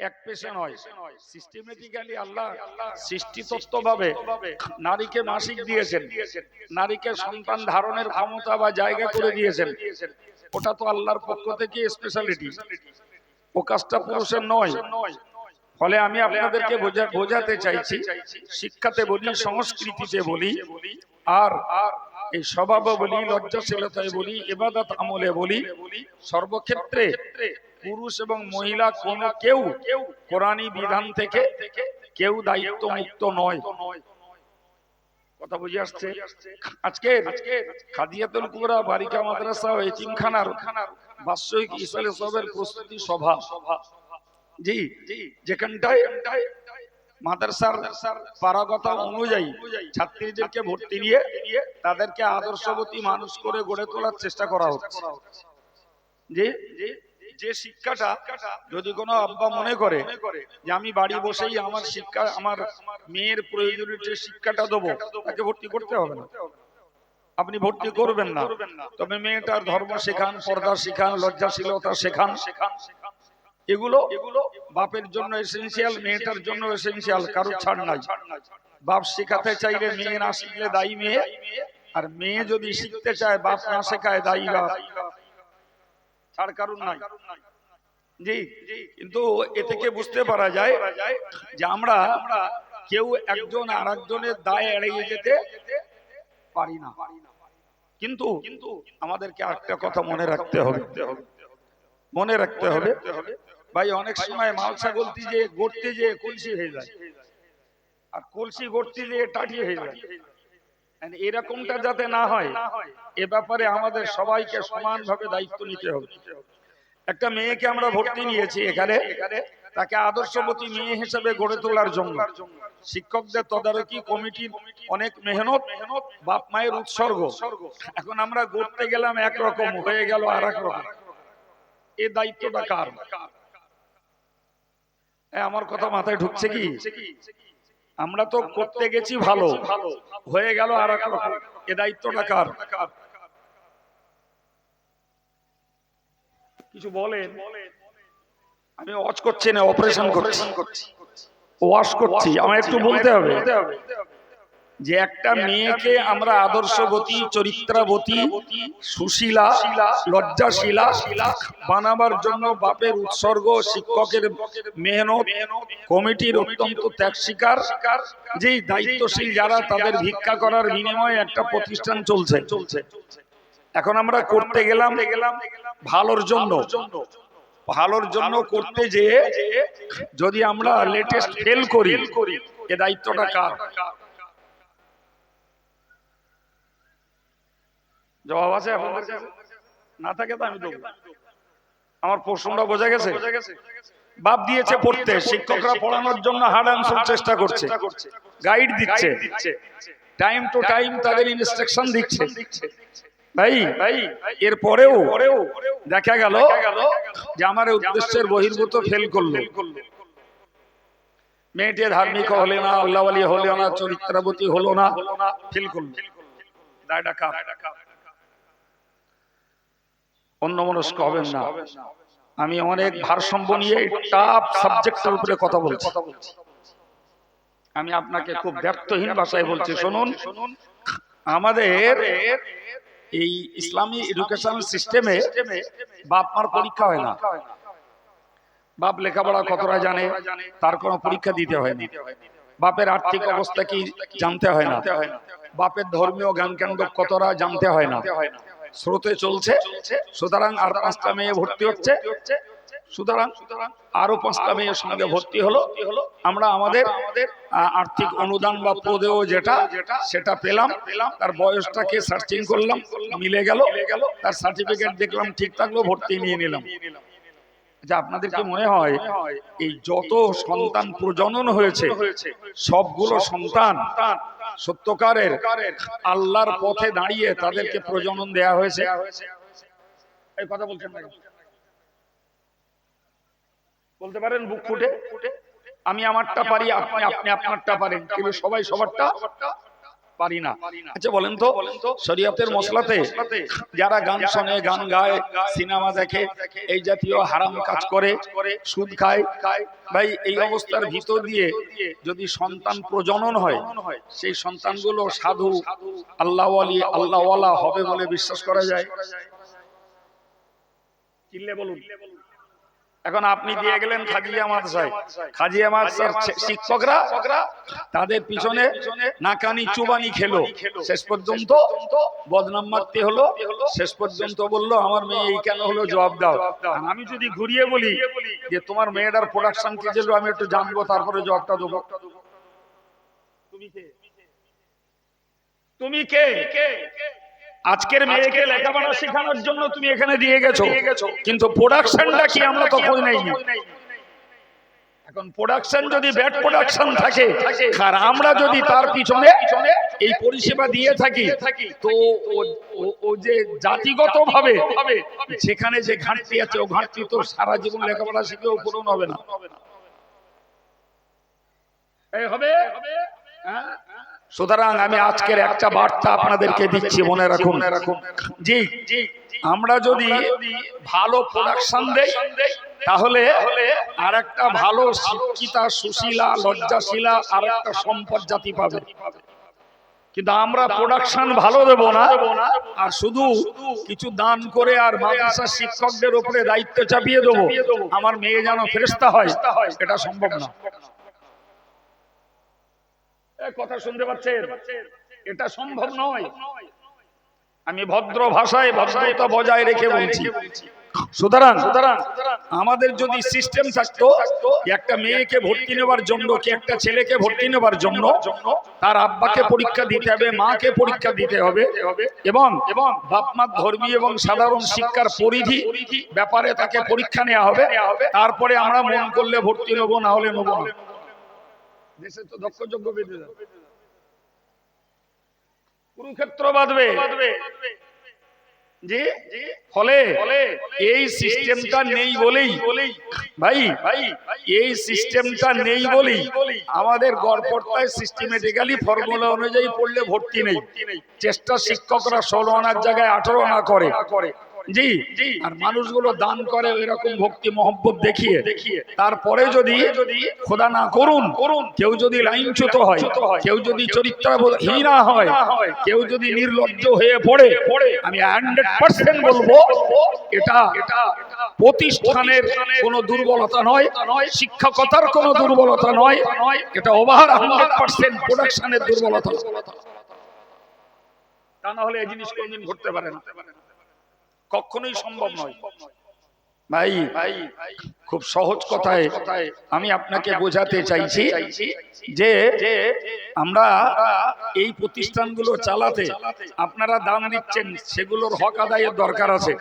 এক সিস্টেমেটিক্যালি আল্লাহ সৃষ্টিতত্ত্বভাবে নারীকে মাসিক দিয়েছেন নারীকে সন্তান ধারণের ক্ষমতা বা জায়গা করে দিয়েছেন। ওটা তো আল্লাহর পক্ষ থেকে স্পেশালিটি ও কাজটা পুরুষের নয়। ফলে আমি আপনাদেরকে বোঝাতে চাইছি শিক্ষাতে বলি সংস্কৃতিতে বলি আর এই স্বভাবে বলি লজ্জাশীলতায় বলি এবাদত আমলে বলি সর্বক্ষেত্রে পুরুষ এবং মহিলা কোন কেউ কোরআনী বিধান থেকে কেউ দায়িত্ব মুক্ত নয়। কথা বুঝে আসছে? আজকে খাদিয়াতুল কুবরা বারিকা মাদ্রাসা ও এতিমখানার বাৎসরিক ইসলে সবের প্রস্তুতি সভা। জি, যেখানটায় মাদ্রাসার পারাগতা অনুযায়ী ছাত্রীদেরকে ভর্তি নিয়ে তাদেরকে আদর্শবতী মানুষ করে গড়ে তোলার চেষ্টা করা হচ্ছে। যে যে শিক্ষাটা যদি কোনো আব্বা মনে করে যে আমি বাড়ি বসেই আমার শিক্ষা আমার মেয়ের প্রয়োজনীয় শিক্ষাটা দেবো তাকে ভর্তি করতে হবে না। আপনি ভর্তি করবেন না। তবে মেয়েটার ধর্ম শেখান পর্দা শেখান লজ্জাশীলতা শেখান। এগুলো এগুলো বাপের জন্য এসেন্সিয়াল মেয়েটার জন্য এসেন্সিয়াল কারও ছাড় নাই। বাপ শেখাতে চাইলে মেয়ে না শিখলে দায়ী মেয়ে আর মেয়ে যদি শিখতে চায় বাপ না শেখায় দায়ী বাপ। ছাড় কারণ নাই। জি কিন্তু এ থেকে বুঝতে পারা যায় যে আমরা কেউ একজন আর একজনের দায় এড়িয়ে যেতে পারি না। কিন্তু কিন্তু আমাদেরকে একটা কথা মনে রাখতে হবে। মনে রাখতে হবে। ভাই অনেক সময় মালসা গলতি যে গড়তে যে কলসি হয়ে যায়। আর কলসি গড়তে যে টাটি হয়ে যায়। এরকমটা যাতে না হয়, এ ব্যাপারে আমাদের সবাইকে সমানভাবে দায়িত্ব নিতে হবে। একটা মেয়েকে আমরা ভর্তি নিয়েছি এখানে, তাকে আদর্শবতী মেয়ে হিসেবে গড়ে তোলার জন্য। শিক্ষকদের তদারকি কমিটির অনেক মেহনত, বাপ মায়ের উৎসর্গ। এখন আমরা গড়তে গেলাম একরকম, হয়ে গেল আর রকম এ দায়িত্বটা কার? আমার কথা মাথায় ঢুকছে কি? আমরা তো করতে গেছি ভালো। হয়ে গেল আর এ দায়িত্বটা কার? কিছু বলেন? আমি ওয়াচ করছি না অপারেশন করছি। ওয়াশ করছি। আমার একটু বলতে হবে। যে একটা মেয়েকে আমরা আদর্শবতী চরিত্রাবতী সুশীলা লজ্জাশীলা বানাবার জন্য বাপের উৎসর্গ শিক্ষকের মেহনত কমিটির অত্যন্ত ত্যাগ স্বীকার যেই দায়িত্বশীল যারা তাদের ভিক্ষা করার বিনিময়ে একটা প্রতিষ্ঠান চলছে। চলছে। এখন আমরা করতে গেলাম গেলাম ভালোর জন্য। ভালোর জন্য। করতে যে যদি আমরা লেটেস্ট ফেল করি এ দায়িত্বটা কার? জবাব আছে আপনাদের কাছে? না থাকে তো আমি দেবো। আমার প্রশ্নটা বোঝা গেছে? বাপ দিয়েছে পড়তে শিক্ষকরা পড়ানোর জন্য হার্ড অ্যান্সার চেষ্টা করছে। গাইড দিচ্ছে। টাইম টু টাইম তাদের ইনস্ট্রাকশন দিচ্ছে। ভাই ভাই এর পরেও দেখা গেল যে আমার উদ্দেশ্যের বহির্ভূত ফেল করল। মেয়েটি ধার্মিক হলে না আল্লাহ হলো না চরিত্রাবতী হলো না ফেল করল। দায়টা কার? অন্য মনস্ক হবেন না। আমি অনেক ভারসাম্য নিয়ে টাফ সাবজেক্টের উপরে কথা বলছি। আমি আপনাকে খুব ব্যর্থহীন ভাষায় বলছি। শুনুন। আমাদের এই ইসলামী এডুকেশন সিস্টেমে বাপ মার পরীক্ষা হয় না। বাপ লেখাপড়া কতটা জানে তার কোনো পরীক্ষা দিতে হয় না বাপের আর্থিক অবস্থা কি জানতে হয় না। বাপের ধর্মীয় জ্ঞান কেন্দ্র কতটা জানতে হয় না। স্রোতে চলছে। সুতরাং আর পাঁচটা মেয়ে ভর্তি হচ্ছে। সুতরাং আরও পাঁচটা মেয়ের সঙ্গে ভর্তি হলো। আমরা আমাদের আর্থিক অনুদান বা পদেও যেটা সেটা পেলাম। তার বয়সটাকে সার্চিং করলাম মিলে গেল। তার সার্টিফিকেট দেখলাম ঠিক থাকল ভর্তি নিয়ে নিলাম। যে আপনাদের কি মনে হয় এই যত সন্তান প্রজনন হয়েছে সবগুলো সন্তান সত্যকারের আল্লাহর পথে দাঁড়িয়ে তাদেরকে প্রজনন দেয়া হয়েছে। এই কথা বলছেন না বলতে পারেন বুক ফুটে। আমি আমারটা পারি আপনি আপনি আপনারটা পারেন। কিন্তু সবাই সবারটা পারি না। আচ্ছা বলেন তো শরীয়তের মশলাতে যারা গান শোনে গান গায় সিনেমা দেখে এই জাতীয় হারাম কাজ করে সুদ খায় ভাই এই অবস্থার ভিতর দিয়ে যদি সন্তান প্রজনন হয় সেই সন্তানগুলো সাধু আল্লাহ আলী আল্লাহওয়ালা হবে বলে বিশ্বাস করা যায়? চিল্লে বলুন। এখন আপনি দিয়ে গেলেন খাজিয়া মাদ্রাসায় খাজিয়া মাদ্রাসার শিক্ষকরা তাদের পিছনে নাকানি চুবানি খেলো। শেষ পর্যন্ত বদনাম মারতে হলো। শেষ পর্যন্ত বলল আমার মেয়ে এই কেন হলো জবাব দাও। আমি যদি ঘুরিয়ে বলি যে তোমার মেয়েটার প্রোডাকশন কি ছিল আমি একটু জানব তারপরে জবাবটা দেবো। তুমি কে? তুমি কে? আজকের মেয়েকে লেখাপড়া শেখানোর জন্য তুমি এখানে দিয়ে গেছো। কিন্তু প্রোডাকশনটা কি আমরা তো খোঁজ নেইনি। এখন প্রোডাকশন যদি ব্যাড প্রোডাকশন থাকে আর আমরা যদি তার পিছনে এই পরিষেবা দিয়ে থাকি তো ও- যে জাতিগত ভাবে সেখানে যে ঘাটতি আছে ও ঘাটতি তো সারা জীবন লেখাপড়া শিখেও পূরণ হবে না। হবে? হ্যাঁ? সুতরাং আমি আজকের একটা বার্তা আপনাদেরকে দিচ্ছি মনে রাখুন। জি আমরা যদি ভালো প্রোডাকশন দেই তাহলে আর একটা ভালো শিক্ষিতা সুশীলা লজ্জাশীলা আর একটা সম্পদ জাতি পাবে। কিন্তু আমরা প্রোডাকশন ভালো দেব না আর শুধু কিছু দান করে আর মাদ্রাসা শিক্ষকদের উপরে দায়িত্ব চাপিয়ে দেবো। আমার মেয়ে যেন ফেরেস্তা হয়। এটা সম্ভব না। কথা শুনতে পাচ্ছেন? এটা সম্ভব নয়। আমি ভদ্র ভাষায় ভদ্রতা বজায় রেখে বলছি। সুতরাং সুতরাং আমাদের যদি সিস্টেম থাকতো একটা মেয়েকে ভর্তি নেবার জন্য, কি একটা ছেলেকে ভর্তি নেবার জন্য, তার আব্বাকে পরীক্ষা দিতে হবে, মাকে পরীক্ষা দিতে হবে, এবং এবং বাপ মা ধর্মী এবং সাধারণ শিক্ষার পরিধি ব্যাপারে তাকে পরীক্ষা নেওয়া হবে। তারপরে আমরা মন করলে ভর্তি নেব, না হলে নেব না। দেশে তো দক্ষ যোগ্য বেঁধে যাবে কুরুক্ষেত্র বাঁধবে। জি? ফলে এই সিস্টেমটা নেই বলেই ভাই ভাই এই সিস্টেমটা নেই বলেই আমাদের গড়পড়তায় সিস্টেমেটিক্যালি ফর্মুলা অনুযায়ী পড়লে ভর্তি নেই। চেষ্টা শিক্ষকরা ষোলো আনার জায়গায় আঠারো আনা করে। জি আর মানুষগুলো দান করে এরকম ভক্তি মহব্বত দেখিয়ে দেখিয়ে। তারপরে যদি খোদা না করুন করুন কেউ যদি লাইনচ্যুত হয় কেউ যদি চরিত্রহীনা হয় কেউ যদি নির্লজ্জ হয়ে পড়ে আমি হান্ড্রেড পার্সেন্ট বলব এটা প্রতিষ্ঠানের কোনো দুর্বলতা নয় নয় শিক্ষকতার কোনো দুর্বলতা নয় এটা ওভার হান্ড্রেড পার্সেন্ট প্রোডাকশনের দুর্বলতা। তা না হলে এই জিনিস কোনদিন ঘটতে পারে না। কখনোই সম্ভব নয়। ভাই খুব সহজ কথায় আমি আপনাকে বোঝাতে চাইছি যে আমরা এই প্রতিষ্ঠানগুলো চালাতে আপনারা দান দিচ্ছেন সেগুলোর হক আদায়ের দরকার আছে।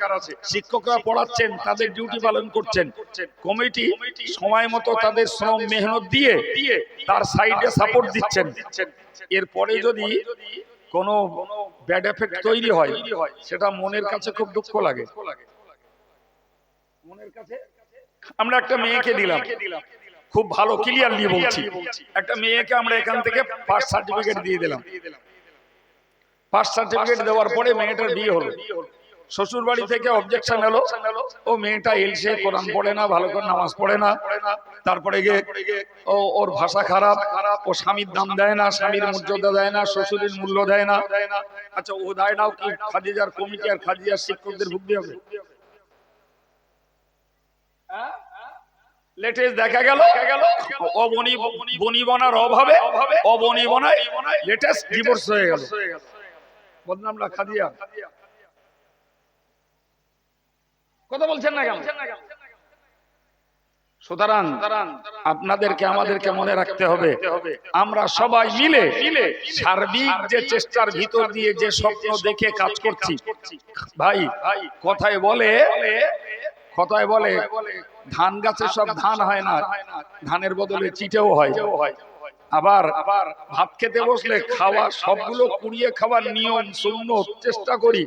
শিক্ষকরা পড়াচ্ছেন তাদের ডিউটি পালন করছেন। কমিটি সময় মতো তাদের শ্রম মেহনত দিয়ে তার সাইডে সাপোর্ট দিচ্ছেন। এরপরে যদি কোনো ব্যাড এফেক্ট তৈরি হয়। সেটা মনের কাছে খুব দুঃখ লাগে। মনের কাছে আমরা একটা মেয়েকে দিলাম। খুব ভালো ক্লিয়ারলি বলছি। একটা মেয়েকে আমরা এখান থেকে পাস সার্টিফিকেট দিয়ে দিলাম। পাস সার্টিফিকেট দেওয়ার পরে মেয়েটার বিয়ে হলো। শ্বশুর বাড়ি থেকে অবজেকশন এলো। ও মেয়েটা এলসে কোরআন পড়ে না ভালো করে নামাজ পড়ে না। তারপরে গিয়ে ও ওর ভাষা খারাপ ও স্বামীর দাম দেয় না স্বামীর মর্যাদা দেয় না শ্বশুরের মূল্য দেয় না। আচ্ছা ও দায় নাও কি খাদিজার কমিটি আর খাদিজার শিক্ষকদের ভুগতে হবে? লেটেস্ট দেখা গেল? অবনি বনিবনার অভাবে অবনিবনায় লেটেস্ট ডিভোর্স হয়ে গেল। বদনামরা খাদিয়া কথা বলছেন না কেন? সুতরাং আপনাদেরকে আমাদেরকে মনে রাখতে হবে আমরা সবাই মিলে সার্বিক যে চেষ্টার ভিতর দিয়ে যে স্বপ্ন দেখে কাজ করছি। ভাই কথায় বলে কথায় বলে ধান গাছে সব ধান হয় না ধানের বদলে চিটেও হয়। আবার আবার ভাত খেতে বসলে খাওয়া সবগুলো কুড়িয়ে খাওয়ার নিয়ম শূন্য চেষ্টা করি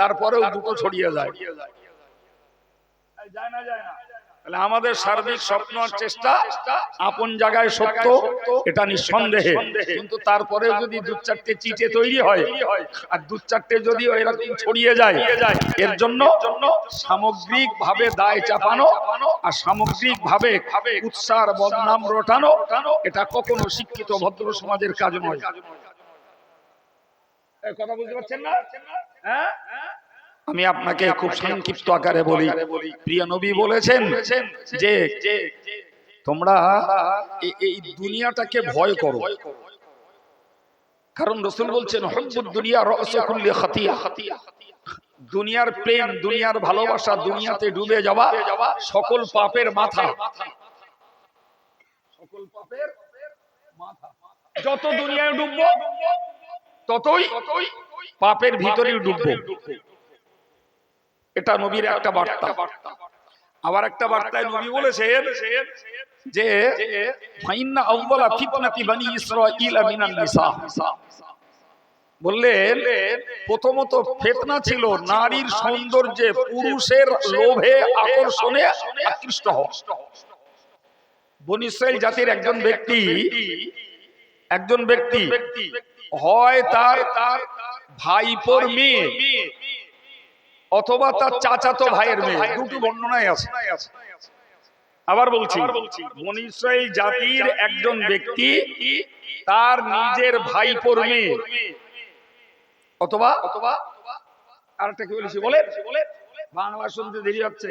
তারপরেও দুটো ছড়িয়ে যায়। তাহলে আমাদের সার্বিক স্বপ্ন চেষ্টা আপন জায়গায় সত্য, এটা নিঃসন্দেহে। কিন্তু তারপরে যদি দু চারটে চিটে তৈরি হয়, আর দু চারটে যদি এরকম ছড়িয়ে যায়, এর জন্য সামগ্রিক ভাবে দায় চাপানো আর সামগ্রিক ভাবে উৎসার বদনাম রটানো, এটা কখনো শিক্ষিত ভদ্র সমাজের কাজ নয়। কথা বুঝতে পারছেন না? হ্যাঁ? আমি আপনাকে খুব সংক্ষিপ্ত আকারে বলি। প্রিয় নবী বলেছেন যে তোমরা এই দুনিয়াটাকে ভয় করো। কারণ রসুল বলছেন দুনিয়া খাতিয়া। দুনিয়ার প্রেম দুনিয়ার ভালোবাসা দুনিয়াতে ডুবে যাওয়া সকল পাপের মাথা। সকল পাপের মাথা। যত দুনিয়ায় ডুববো ততই পাপের ভিতরেই ডুববো। এটা নবীর একটা বার্তা। আবার একটা বার্তায় নবী বলেছেন যে, ফাইন্না আউওয়ালা ফিতনাতি বানি ইসরাঈলা মিনান নিসা। বললেন, প্রথমত ফেতনা ছিল নারীর সৌন্দর্যে পুরুষের লোভে আকর্ষণে আকৃষ্ট হওয়া। বনি ইসরাইল জাতির একজন ব্যক্তি একজন ব্যক্তি, হয় তার তার ভাইপোর মেয়ে। অথবা তার চাচাতো ভাইয়ের মেয়ে। দুটো বর্ণনায় আছে। আবার বলছি বনি ইসরাইল জাতির একজন ব্যক্তি তার নিজের ভাইপোর মেয়ে। অথবা? অথবা? আরেকটা কি বলেছি বলে বাংলা শুনতে দেরি হচ্ছে।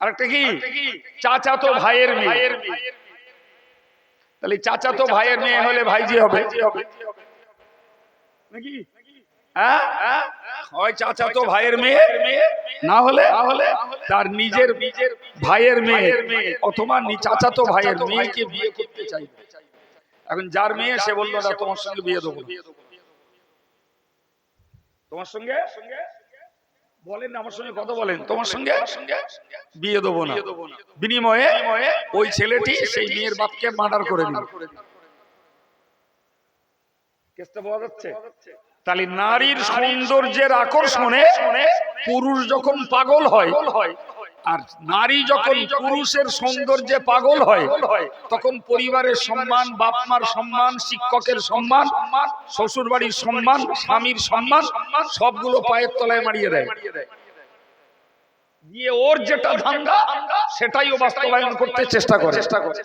আরেকটা কি? চাচাতো ভাইয়ের মেয়ে। তাহলে চাচাতো ভাইয়ের মেয়ে হলে ভাইজি হবে। নাকি? হ্যাঁ হয় চাচাতো ভাইয়ের মেয়ে? না হলে? তার নিজের নিজের ভাইয়ের মেয়ে অথবা নি- চাচাতো ভাইয়ের মেয়েকে বিয়ে করতে চাইবে। এখন যার মেয়ে সে বলল না তোমার সঙ্গে বিয়ে দেবো তোমার সঙ্গে? বলেন আমার সঙ্গে কথা বলেন। তোমার সঙ্গে? বিয়ে দেবো না। বিনিময়ে ওই ছেলেটি সেই মেয়ের বাপকে মার্ডার করে দিল। কেসটা বোঝা যাচ্ছে। তাহলে নারীর সৌন্দর্যের আকর্ষণে পুরুষ যখন পাগল হয়, আর নারী যখন পুরুষের সৌন্দর্যে পাগল হয়, তখন পরিবারের সম্মান বাপ মার সম্মান, শিক্ষকের সম্মান শ্বশুর বাড়ির সম্মান, স্বামীর সম্মান, সবগুলো পায়ের তলায় মারিয়ে দেয়। দিয়ে ওর যেটা ধান্দা, সেটাই ও বাস্তবায়ন করতে চেষ্টা করে। চেষ্টা করে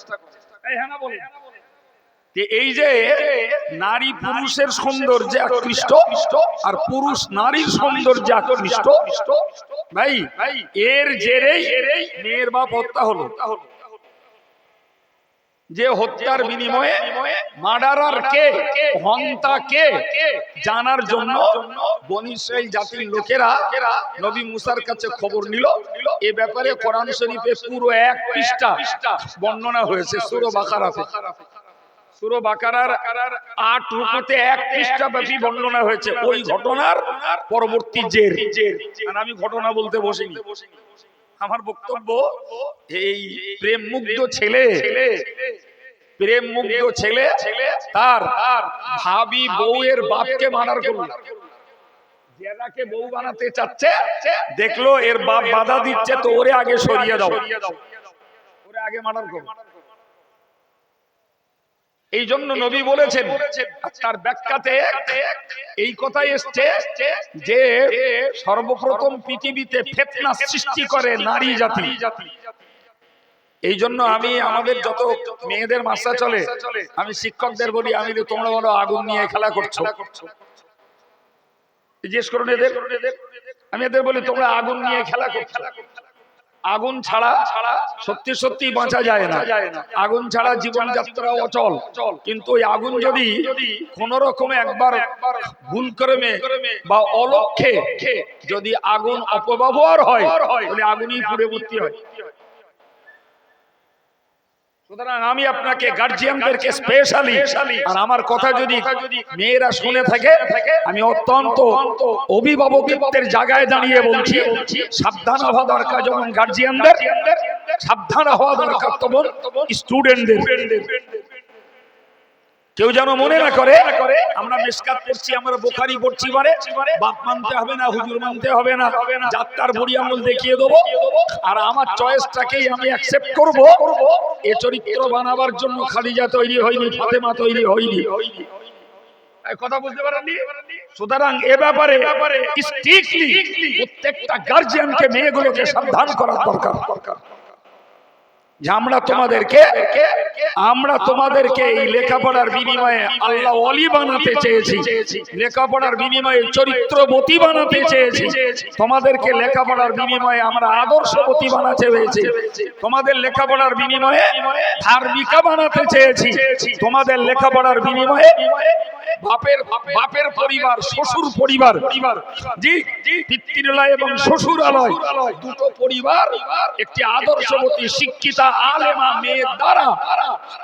এই? যে নারী পুরুষের সৌন্দর্যে আকৃষ্ট আর পুরুষ নারীর সৌন্দর্যে আকৃষ্ট, ভাই, এর জেরেই মেয়ের বাপ হত্যা হলো যে হত্যার বিনিময়ে মার্ডারার কে, হন্তা কে, জানার জন্য বনিসাইল জাতির লোকেরা নবী মুসার কাছে খবর নিল এ ব্যাপারে কোরআন শরীফে পুরো এক পৃষ্ঠা বর্ণনা হয়েছে, সুরো বাকারাতে সুরো বাকারার আট রূপতে এক পৃষ্ঠা ব্যাপী বর্ণনা হয়েছে। ওই ঘটনার পরবর্তী জের। আর আমি ঘটনা বলতে বসিনি। আমার বক্তব্য এই প্রেম মুগ্ধ ছেলে প্রেম মুগ্ধ ছেলে, তার ভাবি বউয়ের বাপকে বউ বানাতে চাচ্ছে, দেখল এর বাপ বাধা দিচ্ছে, তো ওরে আগে সরিয়ে দাও। ওরে আগে মার্ডার করো। এই জন্য নবী বলেছেন তার ব্যাখ্যাতে এই কথাই এসছে যে সর্বপ্রথম পৃথিবীতে ফেতনা সৃষ্টি করে নারী জাতি। এই জন্য আমি আমাদের যত মেয়েদের মাসা চলে আমি শিক্ষকদের বলি আমি তোমরা বলো আগুন নিয়ে খেলা করছ। জিজ্ঞেস করুন এদের আমি এদের বলি তোমরা আগুন নিয়ে খেলা করছ। আগুন ছাড়া ছাড়া সত্যি সত্যি বাঁচা যায় না। আগুন ছাড়া জীবনযাত্রা অচল। কিন্তু ওই আগুন যদি কোন রকমে একবার ভুল ক্রমে বা অলক্ষে যদি আগুন অপব্যবহার হয়, তাহলে আগুনই পুড়ে ভর্তি হয়। সুতরাং আমি আপনাকে গার্জিয়ানদেরকে স্পেশালি আর আমার কথা যদি মেয়েরা শুনে থাকে আমি অত্যন্ত অভিভাবকত্বের জায়গায় দাঁড়িয়ে বলছি সাবধান হওয়া দরকার যেমন গার্জিয়ানদের সাবধান হওয়া দরকার তখন স্টুডেন্টদের কেউ যেন মনে না করে আমরা মেসকাত পড়ছি আমরা বোখারি পড়ছি মানে বাপ মানতে হবে না হুজুর মানতে হবে না। যাত্রার বড়ি আমল দেখিয়ে দেবো। আর আমার চয়েসটাকেই আমি অ্যাকসেপ্ট করব। এ চরিত্র বানাবার জন্য খালিজা তৈরি হয়নি ফাতেমা তৈরি হয়নি। কথা বুঝতে পারেননি? সুতরাং এ ব্যাপারে স্ট্রিক্টলি প্রত্যেকটা গার্জিয়ানকে মেয়েগুলোকে সাবধান করা দরকার দরকার। যে আমরা তোমাদেরকে আমরা তোমাদেরকে এই লেখাপড়ার বিনিময়ে আল্লাহ অলি বানাতে চেয়েছি। লেখাপড়ার বিনিময়ে চরিত্রবতী বানাতে চেয়েছি। তোমাদেরকে লেখাপড়ার বিনিময়ে আমরা আদর্শবতী বানাতে হয়েছে তোমাদের লেখাপড়ার বিনিময়ে ধার্মিকা বানাতে চেয়েছি। তোমাদের লেখাপড়ার বিনিময়ে বাপের বাপের পরিবার, শ্বশুর পরিবার, জি, পিতৃলয় এবং শ্বশুরালয়, দুটো পরিবার, একটি আদর্শবতী শিক্ষিতা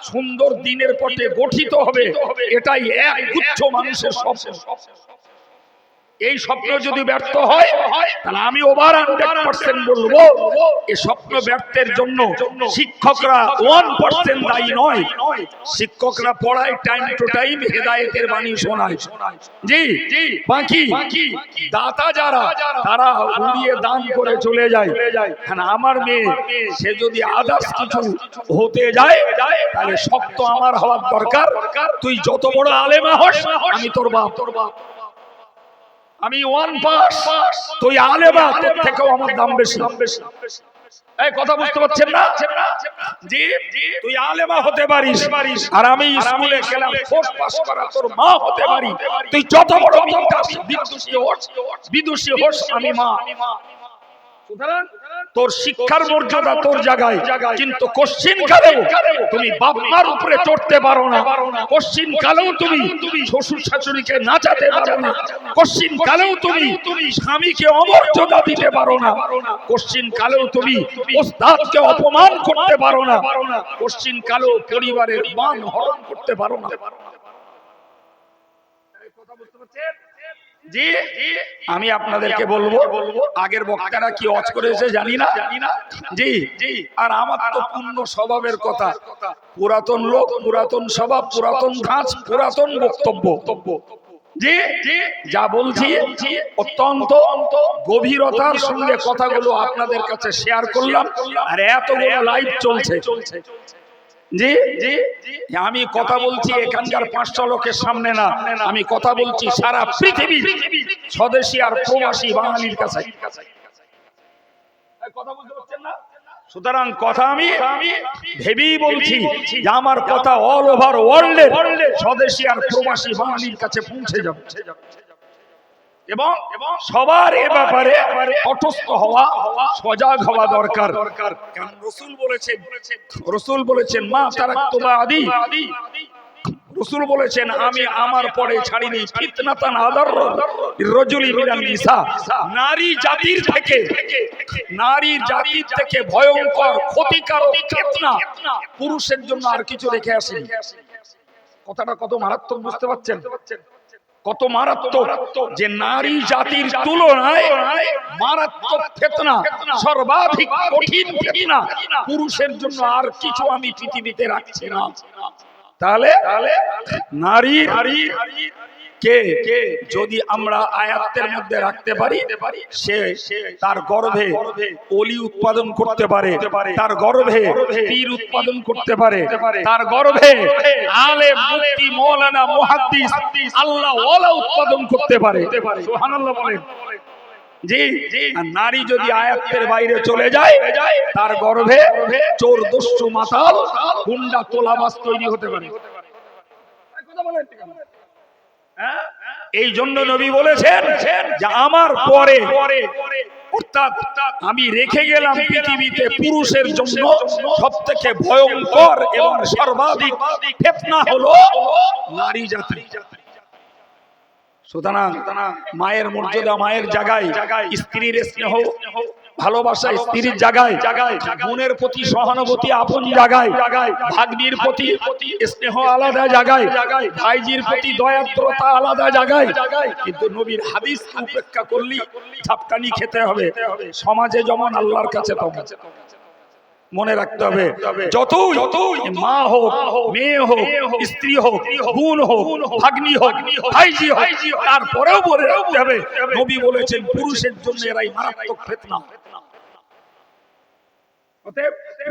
সুন্দর দিনের পথে গঠিত হবে। এটাই এক গুচ্ছ মানুষের স্বপ্ন। এই স্বপ্ন যদি ব্যর্থ হয় তাহলে আমি ওভার হান্ড্রেড পার্সেন্ট বলব এই স্বপ্ন ব্যর্থের জন্য শিক্ষকরা ওয়ান পার্সেন্ট দায়ী নয়। শিক্ষকরা পড়ায় টাইম টু টাইম হেদায়েতের বাণী শোনায়। জি জি বাকি দাতা যারা তারা উড়িয়ে দান করে চলে যায়। কারণ আমার মেয়ে সে যদি আদার্স কিছু হতে যায় তাহলে শক্ত আমার হওয়ার দরকার। তুই যত বড় আলেমা হস আমি তোর বাপ। তোর বাপ। আমি ওয়ান পাস তুই আলেবা তোর থেকেও আমার দাম বেশি এই কথা বুঝতে পারছেন না জি তুই আলেমা হতে পারিস আর আমি স্কুলে গেলাম ফোর্থ পাস করা তোর মা হতে পারি তুই যত বড় বিদ্যাস বিদুষী হোস বিদুষী হোস আমি মা সুতরাং তোর শিক্ষার মর্যাদা তোর জায়গায় কিন্তু কোশ্চিন কালেও তুমি বাপ মার উপরে চড়তে পারো না কোশ্চিন কালেও তুমি শ্বশুর শাশুড়িকে নাচাতে পারো না কোশ্চিন কালেও তুমি স্বামীকে অমর্যাদা দিতে পারো না কোশ্চিন কালেও তুমি ওস্তাদকে অপমান করতে পারো না কোশ্চিন কালেও পরিবারের মান হরণ করতে পারো না জি আমি আপনাদেরকে বলব আগের বক্তারা কি অজ করেছে জানি না। জি আর আমার তো পূর্ণ স্বভাবের কথা। পুরাতন লোক পুরাতন স্বভাব পুরাতন ধাঁচ পুরাতন বক্তব্য। যা বলছি অত্যন্ত গভীরতার সঙ্গে কথাগুলো আপনাদের কাছে শেয়ার করলাম। আর এতগুলো লাইভ চলছে। জি জি আমি কথা বলছি এখানকার পাঁচশো লোকের সামনে না। আমি কথা বলছি সারা পৃথিবী, স্বদেশী আর প্রবাসী বাঙালির কাছে। সুতরাং কথা আমি ভেবেই বলছি আমার কথা অল ওভার ওয়ার্ল্ডে স্বদেশী আর প্রবাসী বাঙালির কাছে পৌঁছে যাবে। এবং সবার এ ব্যাপারে অটস্থ হওয়া সজাগ হওয়া দরকার। কারণ রসুল বলেছেন রসুল বলেছেন মা তারা তোমা আদি। রসুল বলেছেন আমি আমার পরে ছাড়িনি ফিতনাতান আদার রজুলি মিনান নিসা। নারী জাতির থেকে নারী জাতির থেকে ভয়ঙ্কর ক্ষতিকারক ফিতনা পুরুষের জন্য আর কিছু রেখে আসেনি। কথাটা কত মারাত্মক বুঝতে পারছেন? কত মারাত্মক যে নারী জাতির তুলনায় মারাত্মক ফেতনা সর্বাধিক কঠিন ফেতনা। পুরুষের জন্য আর কিছু আমি পৃথিবীতে রাখছি না। তাহলে? নারী কে যদি আমরা আয়াতের মধ্যে রাখতে পারি, সে তার গর্ভে অলি উৎপাদন করতে পারে, তার গর্ভে পীর উৎপাদন করতে পারে, তার গর্ভে আলে মুফতি মৌলানা মুহাদ্দিস আল্লাহ ওয়ালা উৎপাদন করতে পারে। সুবহানাল্লাহ বলেন। জি নারী যদি আয়াতের বাইরে চলে যায়, তার গর্ভে চোর দস্যু মাতাল, গুন্ডা তোলাবাস তৈরি হতে পারে। কথা বলেন? এই জন্য নবী বলেছেন যে আমার পরে আমি রেখে গেলাম পৃথিবীতে পুরুষের জন্য সব থেকে ভয়ঙ্কর এবং সর্বাধিক ফেতনা হলো নারী জাতি। সুতরাং মায়ের মর্যাদা মায়ের জায়গায়, স্ত্রীর স্নেহ ভালোবাসা স্ত্রীর জায়গায় বোনের প্রতি সহানুভূতি আপন জায়গায় ভাগ্নির প্রতি স্নেহ আলাদা জায়গায় ভাইজির প্রতি দয়াদ্রতা আলাদা জায়গায়। কিন্তু নবীর হাদিস উপেক্ষা করলি ঝাপটানি খেতে হবে। সমাজে যেমন আল্লাহর কাছে তেমন মনে রাখতে হবে যতই মা হোক মেয়ে হোক স্ত্রী হোক বোন হোক ভাগ্নি হোক ভাইজি হোক তারপরেও বলে রাখতে হবে নবী বলেছেন পুরুষের জন্য এরাই মারাত্মক ফেতনা।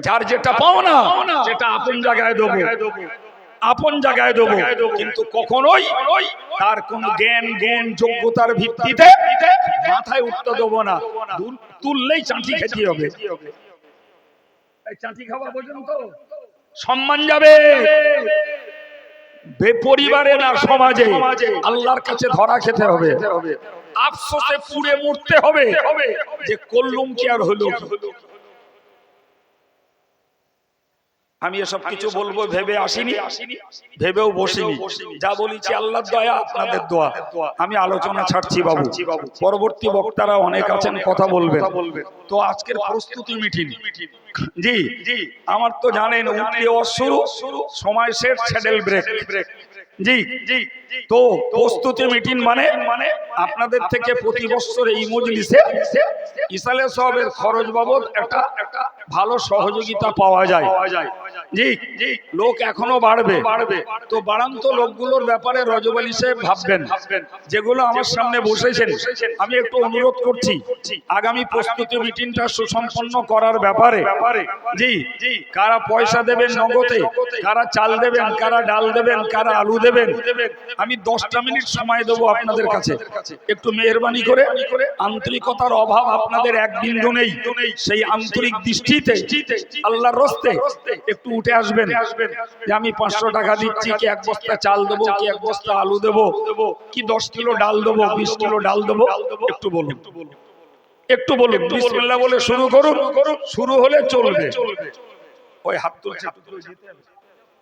যার যেটা পাও না সেটা আপন জায়গায় দেবো। আপন জায়গায় দেবো। কিন্তু কখনোই তার কোন জ্ঞান জ্ঞান যোগ্যতার ভিত্তিতে মাথায় উঠতে দেবো না। তুললেই চাঁটি খেতে হবে। চাঁটি খাওয়া পর্যন্ত সম্মান যাবে। বেপরিবারে না সমাজে আল্লাহর কাছে ধরা খেতে হবে। আফসোসে পুড়ে মরতে হবে যে করলুম কি? আর হলো কি? আমি এসব কিছু বলব ভেবে আসিনি ভেবেও বসিনি। যা বলেছি আল্লাহর দয়া আপনাদের দোয়া। আমি আলোচনা ছাড়ছি বাবু। পরবর্তী বক্তারা অনেক আছেন কথা বলবে তো আজকের প্রস্তুতি মিটিং। জি জি। আমার তো জানেন উঠলে অশুরু সময় শেষ স্যাডেল ব্রেক জি। জি। তো প্রস্তুতি মিটিং মানে মানে আপনাদের থেকে প্রতি বছর এই মজলিসে ইসালে সাহেবের খরচ বাবদ একটা একটা ভালো সহযোগিতা পাওয়া যায়। জি জি লোক এখনও বাড়বে। বাড়বে তো বাড়ান্ত লোকগুলোর ব্যাপারে রজব আলী সাহেব ভাববেন, যেগুলো আমার সামনে বসেছেন। আমি একটু অনুরোধ করছি, আগামী প্রস্তুতি মিটিংটা সুসম্পন্ন করার ব্যাপারে। জি জি, কারা পয়সা দেবেন নগদে, কারা চাল দেবেন, কারা ডাল দেবেন, কারা আলু দেবেন আমি দশটা মিনিট সময় দেবো আপনাদের কাছে। একটু মেহরবানি করে আন্তরিকতার অভাব আপনাদের এক বিন্দু নেই। সেই আন্তরিক দৃষ্টিতে আল্লাহর রস্তে একটু উঠে আসবেন। যে আমি পাঁচশো টাকা দিচ্ছি কি এক বস্তা চাল দেবো কি এক বস্তা আলু দেবো কি দশ কিলো ডাল দেবো বিশ কিলো ডাল দেবো একটু বলুন। একটু বলুন। বিসমিল্লাহ বলে শুরু করুন। শুরু হলে চলবে। ওই হাত তুলছে